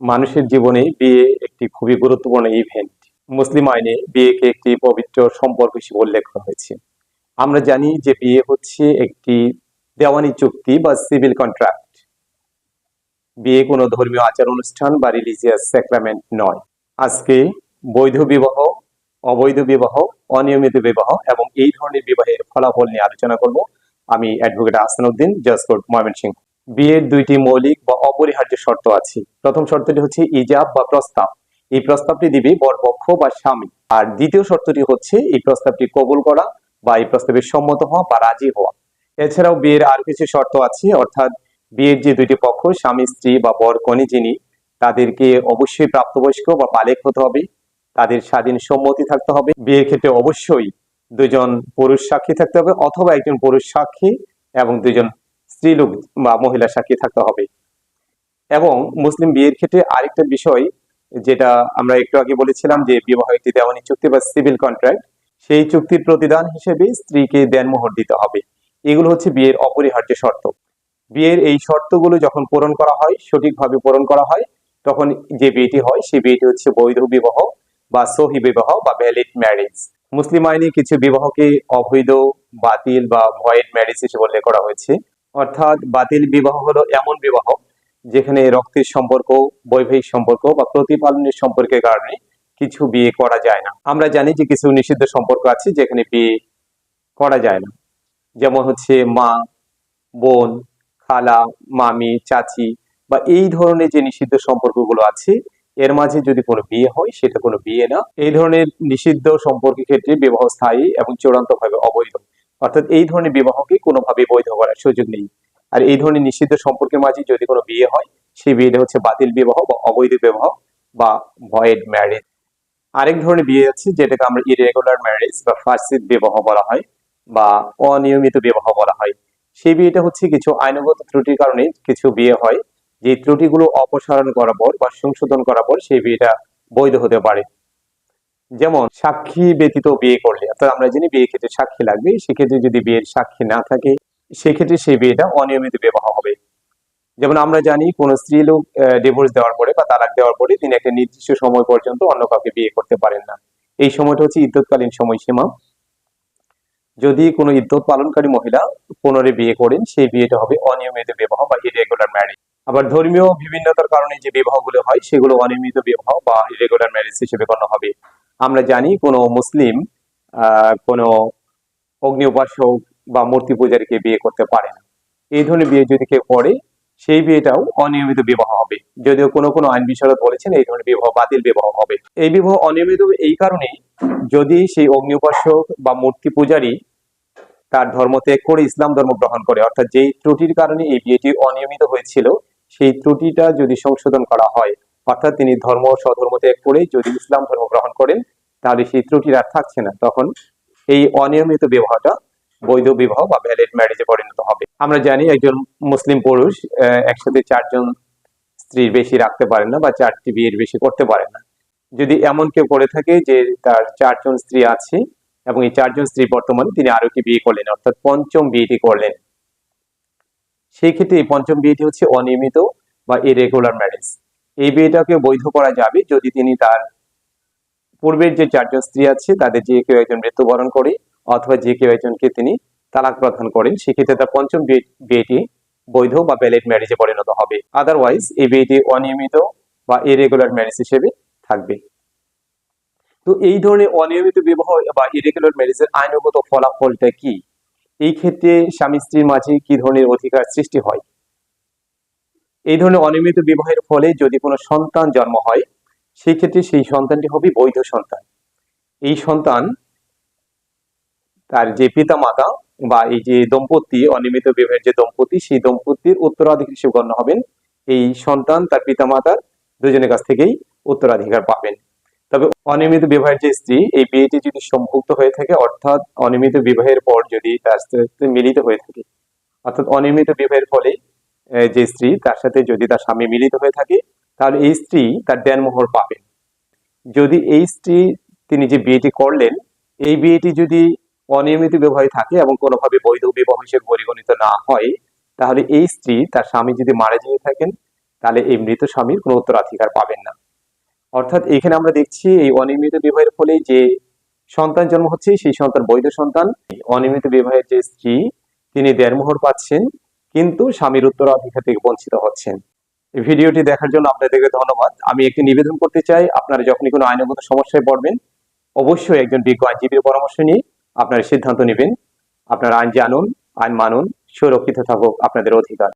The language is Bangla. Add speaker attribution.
Speaker 1: মানুষের জীবনে বিয়ে একটি খুবই গুরুত্বপূর্ণ ইভেন্ট মুসলিম আইনে বিয়েকে একটি পবিত্র সম্পর্ক হিসেবে উল্লেখ করা হয়েছে। আমরা জানি যে বিয়ে হচ্ছে একটি দেওয়ানি চুক্তি বা সিভিল কন্ট্রাক্ট বিয়ে কোনো ধর্মীয় আচার অনুষ্ঠান বা রিলিজিয়াস স্যাক্রামেন্ট নয়। আজকে বৈধ বিবাহ, অবৈধ বিবাহ, অনিয়মিত বিবাহ এবং এই ধরনের বিবাহের ফলাফল নিয়ে আলোচনা করব। আমি অ্যাডভোকেট হাসানুদ্দিন জাসকোট ময়মনসিংহ। বিয়ের দুইটি মৌলিক বা অপরিহার্য শর্ত আছে। প্রথম শর্তটি হচ্ছে ইজাব বা প্রস্তাব। এই প্রস্তাবটি দিবে বরপক্ষ বা স্বামী। আর দ্বিতীয় শর্তটি হচ্ছে এই প্রস্তাবটি কবুল করা বা এই প্রস্তাবে সম্মত হওয়া বা রাজি হওয়া। এছাড়াও বিয়ের আর কিছু শর্ত আছে, অর্থাৎ বিয়ের যে দুইটি পক্ষ, স্বামী, স্ত্রী বা বর কনে যিনি, তাদেরকে অবশ্যই প্রাপ্তবয়স্ক বা বালেক হতে হবে। তাদের স্বাধীন সম্মতি থাকতে হবে। বিয়ের ক্ষেত্রে অবশ্যই দুজন পুরুষ সাক্ষী থাকতে হবে অথবা একজন পুরুষ সাক্ষী এবং দুজন স্ত্রীলোক বা মহিলা সাক্ষী থাকতে হবে। এবং মুসলিম বিয়ের ক্ষেত্রে আরেকটা বিষয়, যেটা আমরা একটু আগে বলেছিলাম যে বিবাহ একটি দেওয়ানি চুক্তি বা সিভিল কন্ট্রাক্ট, সেই চুক্তির প্রতিদান হিসেবে স্ত্রীকে দেনমোহর দিতে হবে। এগুলো হচ্ছে বিয়ের অপরিহার্য শর্ত। বিয়ের এই শর্তগুলো যখন পূরণ করা হয়, সঠিকভাবে পূরণ করা হয়, তখন যে বিয়েটি হয়, সেই বিয়েটি হচ্ছে বৈধ বিবাহ বা সহি বিবাহ বা ভ্যালিড ম্যারেজ মুসলিম আইনে কিছু বিবাহকে অবৈধ, বাতিল বা ভয়েড ম্যারেজ হিসেবে উল্লেখ করা হয়েছে। অর্থাৎ বাতিল বিবাহ হলো এমন বিবাহ যেখানে রক্তের সম্পর্ক, বৈবাহিক সম্পর্ক বা প্রতিপালনের সম্পর্কের কারণে কিছু বিয়ে করা যায় না। আমরা জানি যে কিছু নিষিদ্ধ সম্পর্ক আছে যেখানে বিয়ে করা যায় না। যেমন হচ্ছে মা, বোন, খালা, মামি, চাচি বা এই ধরনের যে নিষিদ্ধ সম্পর্কগুলো আছে, এর মাঝে যদি কোনো বিয়ে হয়, সেটা কোনো বিয়ে না। এই ধরনের নিষিদ্ধ সম্পর্কের ক্ষেত্রে বিবাহ স্থায়ী এবং চূড়ান্তভাবে অবৈধ। অর্থাৎ এই ধরনের বিবাহকে কোনোভাবে বৈধ করার সুযোগ নেই। আর এই ধরনের নিষিদ্ধ সম্পর্কের মাঝে যদি কোনো বিয়ে হয়, সেই বিয়েটা হচ্ছে বাতিল বিবাহ বা অবৈধ বিবাহ বা ভয়েড ম্যারেজ আরেক ধরনের বিয়ে আছে, যেটাকে আমরা ইরেগুলার ম্যারেজ বা ফার্সিদ বিবাহ বলা হয় বা অনিয়মিত বিবাহ বলা হয়। সেই বিয়েটা হচ্ছে কিছু আইনগত ত্রুটির কারণে কিছু বিয়ে হয় যে ত্রুটিগুলো অপসারণ করার পর বা সংশোধন করার পর সেই বিয়েটা বৈধ হতে পারে। যেমন সাক্ষী ব্যতীত বিয়ে করলে, অর্থাৎ আমরা জানি বিয়ে ক্ষেত্রে সাক্ষী লাগবে, সেক্ষেত্রে যদি বিয়ের সাক্ষী না থাকে, সেক্ষেত্রে সেই বিয়েটা অনিয়মিত বিবাহ হবে। যেমন আমরা জানি কোন স্ত্রী লোক ডিভোর্স দেওয়ার পরে বা তালাক দেওয়ার পরে তিনি একটা নির্দিষ্ট সময় পর্যন্ত অন্য কাউকে বিয়ে করতে পারেন না। এই সময়টা হচ্ছে ইদ্যৎকালীন সময়সীমা। যদি কোনো ইদ্যত পালনকারী মহিলা পুনরে বিয়ে করেন, সেই বিয়েটা হবে অনিয়মিত বিবাহ বা ইরেগুলার ম্যারেজ আবার ধর্মীয় বিভিন্নতার কারণে যে বিবাহগুলো হয়, সেগুলো অনিয়মিত বিবাহ বা ইরেগুলার ম্যারেজ হিসেবে গণ্য হবে। আমরা জানি কোনো মুসলিম কোনো অগ্নি উপাসক বা মূর্তি পূজারীকে বিয়ে করতে পারে না। এই ধরনের বিয়ে যদি কেউ করে, সেই বিয়েটাও অনিয়মিত বিবাহ হবে। যদিও কোনো কোনো আইন বিশারদ বলেছেন এই ধরনের বিবাহ বাতিল বিবাহ হবে। এই বিবাহ অনিয়মিত এই কারণে যদি সেই অগ্নি উপাসক বা মূর্তি পূজারী তার ধর্ম ত্যাগ করে, ইসলাম ধর্ম গ্রহণ করে, অর্থাৎ যেই ত্রুটির কারণে এই বিয়েটি অনিয়মিত হয়েছিল, সেই ত্রুটিটা যদি সংশোধন করা হয় অর্থাৎ তিনি ধর্ম স্বধর্ম ত্যাগ করে যদি ইসলাম ধর্ম গ্রহণ করেন, তাহলে সেই ত্রুটির আর থাকছে না। তখন এই অনিয়মিত বিবাহটা বৈধ বিবাহ বা ভ্যালিড ম্যারেজে পরিণত হবে। আমরা জানি একজন মুসলিম পুরুষ একসাথে চারজন স্ত্রীর বেশি রাখতে পারেন না বা চারটি বিয়ের বেশি করতে পারেন না। যদি এমন কেউ করে থাকে যে তার চারজন স্ত্রী আছে এবং এই চারজন স্ত্রী বর্তমানে তিনি আরও একটি বিয়ে করলেন, অর্থাৎ পঞ্চম বিয়েটি করলেন। সেই ক্ষেত্রে এই পঞ্চম বিয়েটি হচ্ছে অনিয়মিত বা ইরেগুলার ম্যারেজ এই বিয়েটাকে বৈধ করা যাবে যদি তিনি তার পূর্বের যে চারজন স্ত্রী আছে, তাদের যে কেউ একজন মৃত্যুবরণ করে অথবা যে কেউ একজনকে তিনি তালাক প্রদান করেন, সেক্ষেত্রে তার পঞ্চম বিয়ে- বিয়েটি বৈধ বা ভ্যালিড ম্যারেজে পরিণত হবে। আদারওয়াইজ এই বিয়েটি অনিয়মিত বা ইরেগুলার ম্যারেজ হিসেবে থাকবে। তো এই ধরনের অনিয়মিত বিবাহ বা ইরেগুলার ম্যারেজের আইনগত ফলাফলটা কি? এই ক্ষেত্রে স্বামী স্ত্রীর মাঝে কি ধরনের অধিকার সৃষ্টি হয়? এই ধরনের অনিয়মিত বিবাহের ফলে যদি কোনো সন্তান জন্ম হয় সেই ক্ষেত্রে সেই সন্তানটি হবে বৈধ সন্তান। এই সন্তান তার যে পিতা মাতা বা এই যে দম্পতি, অনিয়মিত বিবাহের যে দম্পতি, সেই দম্পতির উত্তরাধিকারী হিসেবে গণ্য হবেন। এই সন্তান তার পিতা মাতার দুজনের কাছ থেকেই উত্তরাধিকার পাবেন। তবে অনিয়মিত বিবাহের যে স্ত্রী, এই বিয়েটি যদি সম্ভুক্ত হয়ে থাকে, অর্থাৎ অনিয়মিত বিবাহের পর যদি তার মিলিত হয়ে থাকে, অর্থাৎ অনিয়মিত বিবাহের ফলে যে স্ত্রী, তার সাথে যদি তার স্বামী মিলিত হয়ে থাকে, তাহলে এই স্ত্রী তার দেনমোহর পাবেন যদি এই স্ত্রী, তিনি যে বিয়েটি করলেন, এই বিয়েটি যদি অনিয়মিত বিবাহে থাকে এবং কোনোভাবে বৈধ বিবাহ হিসেবে পরিগণিত না হয়, তাহলে এই স্ত্রী তার স্বামী যদি মারা যেয়ে থাকেন, তাহলে এই মৃত স্বামীর কোনো উত্তরাধিকার পাবেন না। অর্থাৎ এখানে আমরা দেখছি এই অনিয়মিত বিবাহের ফলে যে সন্তান জন্ম হচ্ছে, সেই সন্তান বৈধ সন্তান, অনিয়মিত বিবাহের যে স্ত্রী, তিনি দেড়মোহর পাচ্ছেন কিন্তু স্বামীর উত্তরাধিকার থেকে বঞ্চিত হচ্ছেন। এই ভিডিওটি দেখার জন্য আপনাদেরকে ধন্যবাদ। আমি একটি নিবেদন করতে চাই, আপনারা যখনই কোনো আইনগত সমস্যায় পড়বেন, অবশ্যই একজন বিজ্ঞ আইনজীবীর পরামর্শ নিয়ে আপনারা সিদ্ধান্ত নেবেন। আপনার আইন জানুন, আইন মানুন, সুরক্ষিত থাকুক আপনাদের অধিকার।